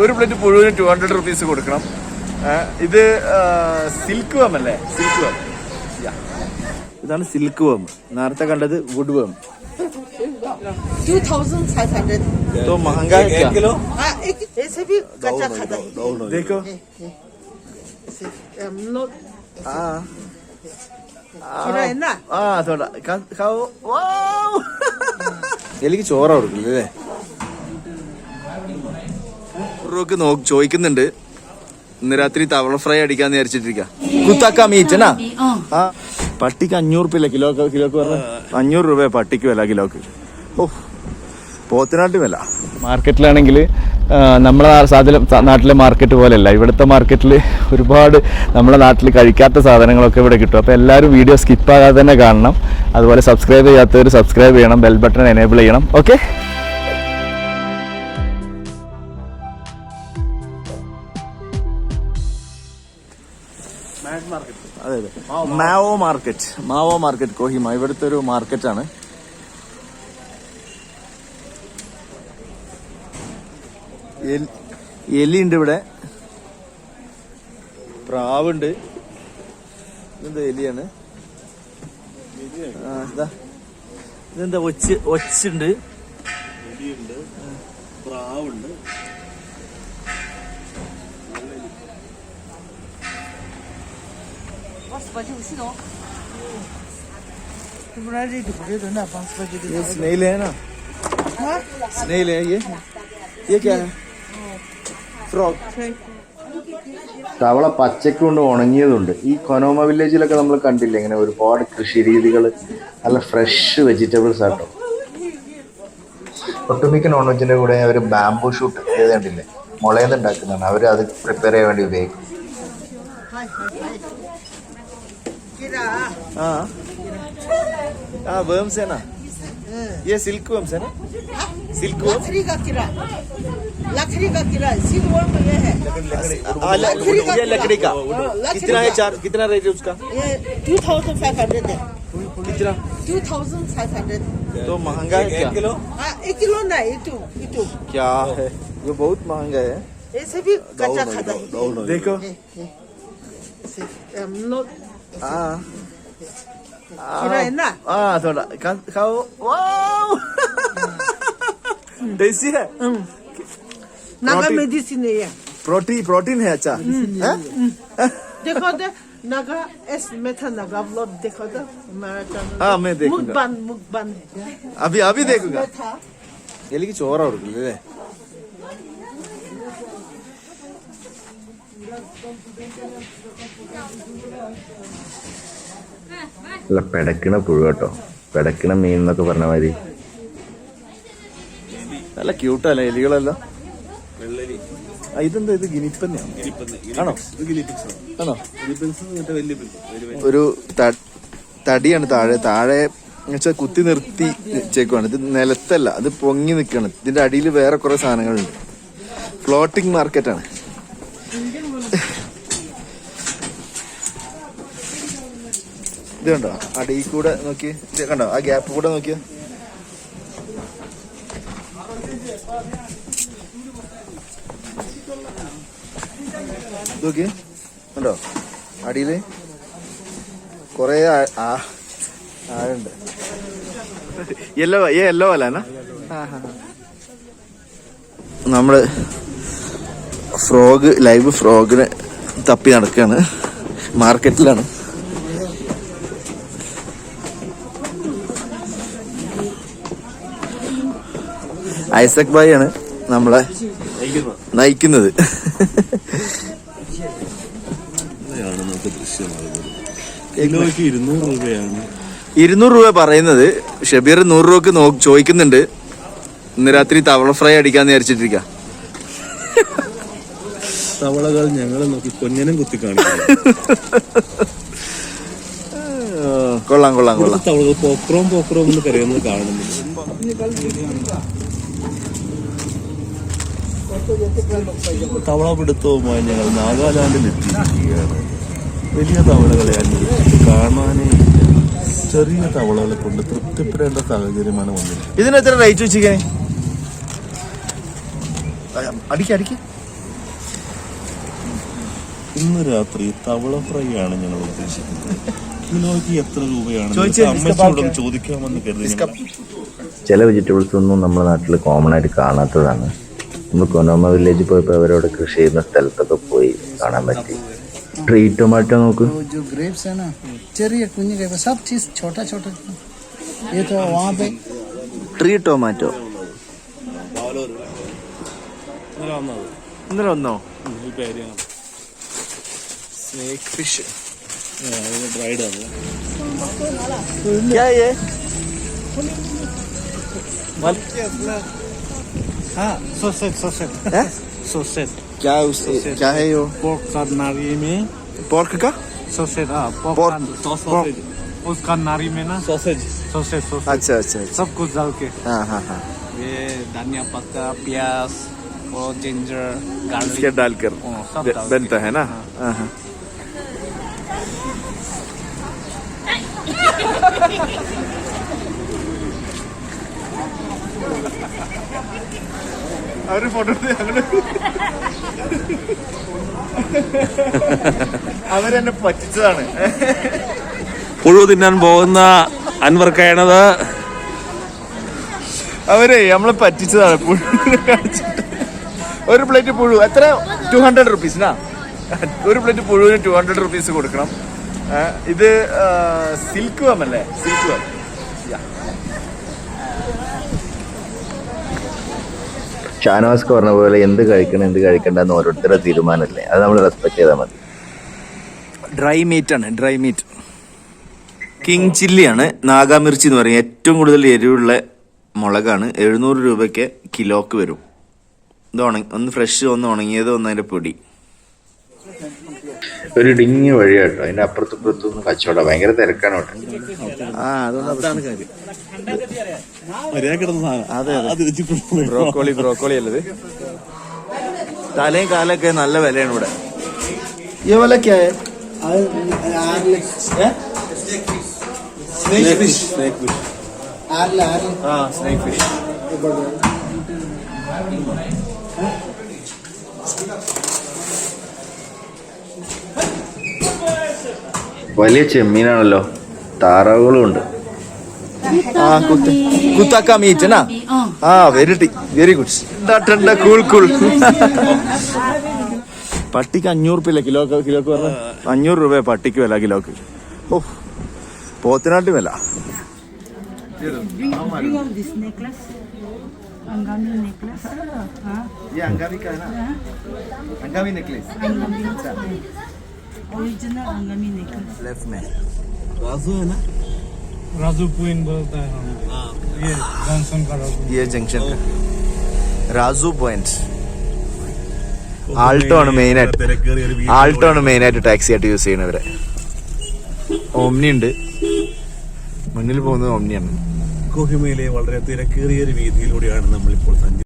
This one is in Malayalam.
ഒരു പ്ലേറ്റ് പുഴുവിന് ടു ഹൺഡ്രഡ് റുപ്പീസ് കൊടുക്കണം ആ, ഇത് സിൽക്ക് വേം അല്ലേ സിൽക്ക് വേം ഇതാണ് സിൽക്ക് വേം നേരത്തെ കണ്ടത് വുഡ് വേം 2500 तो महंगा है क्या हाँ एक ऐसे भी कच्चा खाता है देखो ऐसे um, not हाँ खिला है ना ആ തോടാ खाओ വാവ് എനിക്ക് ചോറ കൊടുക്കില്ല അല്ലേ റോക്ക് നോ ചോദിക്കുന്നുണ്ട്. ഇന്ന് രാത്രി തവള ഫ്രൈ അടിക്കാൻ വിചാരിച്ചിട്ടിരിക്ക. കുത്താക്ക മീറ്റ് ആ. പട്ടിക്ക് അഞ്ഞൂറ് രൂപ കിലോ കിലോക്ക് പറഞ്ഞ? അഞ്ഞൂറ് രൂപ പട്ടിക്ക് വില കിലോക്ക്. ഓ പോത്തിനാട്ട് വില. മാർക്കറ്റിലാണെങ്കിൽ നമ്മളെ നാട്ടിലെ മാർക്കറ്റ് പോലെയല്ല. ഇവിടുത്തെ മാർക്കറ്റിൽ ഒരുപാട് നമ്മളെ നാട്ടിൽ കഴിക്കാത്ത സാധനങ്ങളൊക്കെ ഇവിടെ കിട്ടും. അപ്പോൾ എല്ലാവരും വീഡിയോ സ്കിപ്പ് ആകാതെ തന്നെ കാണണം. അതുപോലെ സബ്സ്ക്രൈബ് ചെയ്യാത്തവർ സബ്സ്ക്രൈബ് ചെയ്യണം. ബെൽ ബട്ടൺ എനേബിൾ ചെയ്യണം. ഓക്കെ അതെ അതെ. മാവോ മാർക്കറ്റ്. മാവോ മാർക്കറ്റ്. കോഹിമ. ഇവിടുത്തെ ഒരു മാർക്കറ്റാണ്. ഉണ്ട് ഇവിടെ. പ്രാവുണ്ട്. ഇതെന്താ എലിയാണ്? ഇതാ. ഇതെന്താ ഒച്ച് ഒച്ചുണ്ട്? तुम्हारा रेट बोले तो ना पाँच बजे ये स्नेल है ना स्नेल है ये ये क्या है ഫ്രോഗ് തവള പച്ചക്കുണ്ട് ഉണങ്ങിയതുണ്ട് ഈ കൊനോമ വില്ലേജിലൊക്കെ നമ്മൾ കണ്ടില്ലേ ഇങ്ങനെ ഒരുപാട് കൃഷി രീതികൾ നല്ല ഫ്രഷ് വെജിറ്റബിൾസ് ആട്ടോ ഒട്ടുമിക്ക നോൺ വെജിന്റെ കൂടെ അവർ ബാംബൂ ഷൂട്ട് ഇത് കണ്ടില്ലേ മുളയെന്ന് ഉണ്ടാക്കുന്നതാണ് അവർ അത് പ്രിപ്പയർ ചെയ്യാൻ വേണ്ടി ഉപയോഗിക്കും हाँ हाँ वर्म्स है ना ये सिल्क वर्म्स है ना सिल्क वर्म लकड़ी का किरा लकड़ी का किरा सिल्वर में ये है ये लकड़ी का कितना है चार कितना रेट है उसका ये टू थाउज़ेंड फाइव हंड्रेड है कितना टू थाउज़ेंड फाइव हंड्रेड तो महँगा है क्या हाँ एक किलो ना ये टू ये टू क्या है ये बहुत महँगा है ऐसे भी कच्चा खाता है देखो ये, ये, प्रोटीन प्रोटीन है अच्छा देखो दे नागा एस नागा ब्लॉग देखो दे हाँ मैं देखूँगा मुख बंद मुख बंद अभी अभी देखूँगा ये लेकिन चोर और ले അല്ല പെടക്കണ പുഴു കേട്ടോ. പെടക്കണ മീൻ എന്നൊക്കെ പറഞ്ഞ മാതിരി. നല്ല ക്യൂട്ടല്ല എലികളെല്ലാം? ഇതെന്താ ഇത് ഗിനിപ്പന്നെയാണോ ആണോ? ആണോ. ഒരു തടിയാണ് താഴെ. താഴെ എന്നുവെച്ചാൽ കുത്തി നിർത്തി വെച്ചേക്കുവാണ്. ഇത് നിലത്തല്ല അത് പൊങ്ങി നിൽക്കുകയാണ് ഇതിന്റെ അടിയിൽ വേറെ കുറെ സാധനങ്ങളുണ്ട്. ഫ്ലോട്ടിംഗ് മാർക്കറ്റാണ് ഇത് കണ്ടോ അടിയിൽ കൂടെ നോക്കി. കണ്ടോ? ആ ഗ്യാപ്പ് കൂടെ നോക്കിയ. നോക്കി കണ്ടോ? അടിയിൽ കൊറേ ആഴുണ്ട് യെല്ലോ ഏ യെല്ലോ നമ്മൾ ഫ്രോഗ് ലൈവ് ഫ്രോഗിന് തപ്പി നടക്കുകയാണ് മാർക്കറ്റിലാണ്. ഐസക് ഭായി ആണ് നമ്മളെ നയിക്കുന്നത്. ഇരുന്നൂറ് രൂപ പറയുന്നത്. ഷബീർ നൂറ് രൂപക്ക് നോ ചോദിക്കുന്നുണ്ട്. ഇന്ന് രാത്രി തവള ഫ്രൈ അടിക്കാന്ന് വിചാരിച്ചിട്ടിരിക്ക. തവളകൾ ഞങ്ങളെ നോക്കി കൊഞ്ഞനം കുത്തി കാണിക്കുന്നു. കൊള്ളാം കൊള്ളാം കൊള്ളാം. തവളകൾ പോക്രോം പോക്രോം എന്ന് കരയുന്നത് കാണുന്നില്ല. തവള പിടുത്തവുമായി ഞങ്ങൾ നാഗാലാൻഡിൽ എത്തിയിരിക്കുകയാണ് വലിയ തവളകളെ അന്വേഷിച്ച് കാണാനേ ചെറിയ തവളകളെ കൊണ്ട് തൃപ്തിപ്പെടേണ്ട സാഹചര്യമാണ് വന്നത് ഇതിന് എത്ര റേറ്റ് വെച്ചിരിക്കേ അടിക്ക അടിക്ക. ഇന്ന് രാത്രി തവള ഫ്രൈ ആണ് ഞങ്ങൾ ഉദ്ദേശിക്കുന്നത്. കിലോയ്ക്ക് എത്ര രൂപയാണ്? അമ്മച്ചോടും ചോദിക്കാമെന്ന് കരുതി ചില വെജിറ്റബിൾസ് ഒന്നും നമ്മുടെ നാട്ടിൽ കോമൺ ആയിട്ട് കാണാത്തതാണ്. നമ്മൾ കൊനോമ വില്ലേജിൽ പോയപ്പോൾ അവരവിടെ കൃഷി ചെയ്യുന്ന സ്ഥലത്തൊക്കെ പോയി കാണാൻ പറ്റി. ട്രീ ടൊമാറ്റോ നോക്ക്. ചെറിയ കുഞ്ഞു സബ് ചീസ് ഛോട്ടാ ഛോട്ടാ ട്രീ ടൊമാറ്റോ ഇന്നലെ വന്നോ? സ്നേക്ക് ഫിഷ് ഡ്രൈഡ് ആണ് सोसेट सोसेट सोसेट उससे क्या है यो पोर्क का नारी में। पोर्क का? सोसेट पोर्क उसका नारी में ना। सोसेज सोसेज सोसेज अच्छा अच्छा सब कुछ डाल के। हाँ, हाँ, हाँ। ये धनिया पत्ता प्याज और जिंजर गार्लिक डाल कर बनता है ना? हाँ हाँ। അവർ ഫോട്ടോ എടുത്ത് അവരെന്നെ പറ്റിച്ചതാണ്. പുഴു തിന്നാൻ പോകുന്ന അൻവർക്കാണത് അവരെ നമ്മളെ പറ്റിച്ചതാണ് പുഴു. ഒരു പ്ലേറ്റ് പുഴു എത്ര? ടു ഹൺഡ്രഡ് റുപ്പീസിനാ ഒരു പ്ലേറ്റ് പുഴുവിന് ടു ഹൺഡ്രഡ് റുപ്പീസ് കൊടുക്കണം. ഇത് സിൽക്ക് വം അല്ലേ? സിൽക്ക് വം ഷാനവാസ്ക്ക് പറഞ്ഞ പോലെ എന്ത് കഴിക്കണം എന്ത് കഴിക്കണ്ടെന്ന് ഓരോരുത്തരുടെ തീരുമാനമല്ലേ? അത് നമ്മൾ റെസ്പെക്ട് ചെയ്താൽ മതി. ഡ്രൈ മീറ്റ് ആണ് ഡ്രൈ മീറ്റ് കിങ് ചില്ലിയാണ് നാഗാമിർച്ചി എന്ന് പറയും ഏറ്റവും കൂടുതൽ എരിവുള്ള മുളകാണ്. എഴുന്നൂറ് രൂപയ്ക്ക് കിലോക്ക് വരും. ഇത് ഉണങ്ങി ഒന്ന് ഫ്രഷ് ഒന്ന് ഉണങ്ങിയത് ഒന്ന് അതിന്റെ പൊടി. ഒരു ഇടുങ്ങിയ വഴിയാട്ടോ അതിന്റെ അപ്പുറത്തും ഇപ്പുറത്തും ഒന്നും കച്ചവടം ഭയങ്കര തിരക്കാണ് അവിടെ ആ അതാണ് കാര്യം മര്യാദ കിടന്ന സാധനം അതെ അത് വെച്ചിട്ടുള്ള ബ്രോക്കോളി ബ്രോക്കോളി അല്ലത് തലയും കാലൊക്കെ നല്ല വിലയാണ് ഇവിടെ ये वाला क्या है स्नेक फिश आर्ले आर्ले हाँ स्नेक फिश വലിയ ചെമ്മീനാണല്ലോ താറാവുകളും ഉണ്ട് हाँ कुत्ता कुत्ता का मीट है ना हाँ वेरी वेरी गुड ठंडा ठंडा കൂൾ കൂൾ പട്ടിക്ക് അഞ്ഞൂറ് രൂപ കിലോ കിലോക്ക് പറഞ്ഞ അഞ്ഞൂറ് രൂപ പട്ടിക്ക് വില കിലോക്ക് ഓ പോത്തിനാട്ടി വില Bring, bring out this necklace. Angami necklace. Huh? Angami का है ना Angami necklace Angami necklace. Original Angami necklace. Left में राजू है ना राजू पुइन बोलता है हम ये जॉनसन का राजू ये जंक्शन का രാജു പോയിന്റ് ആൾട്ടോ ആണ് മെയിൻ ആയിട്ട് തിരക്കേറിയ ഒരു ആൾട്ടോ ആണ് മെയിൻ ആയിട്ട് ടാക്സി ആയിട്ട് യൂസ് ചെയ്യണവരെ ഓംനി ഉണ്ട് മുന്നിൽ പോകുന്നത് ഓംനിയാണ് കൊഹിമയിലെ വളരെ തിരക്കേറിയ ഒരു വീതിയിലൂടെയാണ് നമ്മളിപ്പോൾ സഞ്ചരിക്കുന്നത്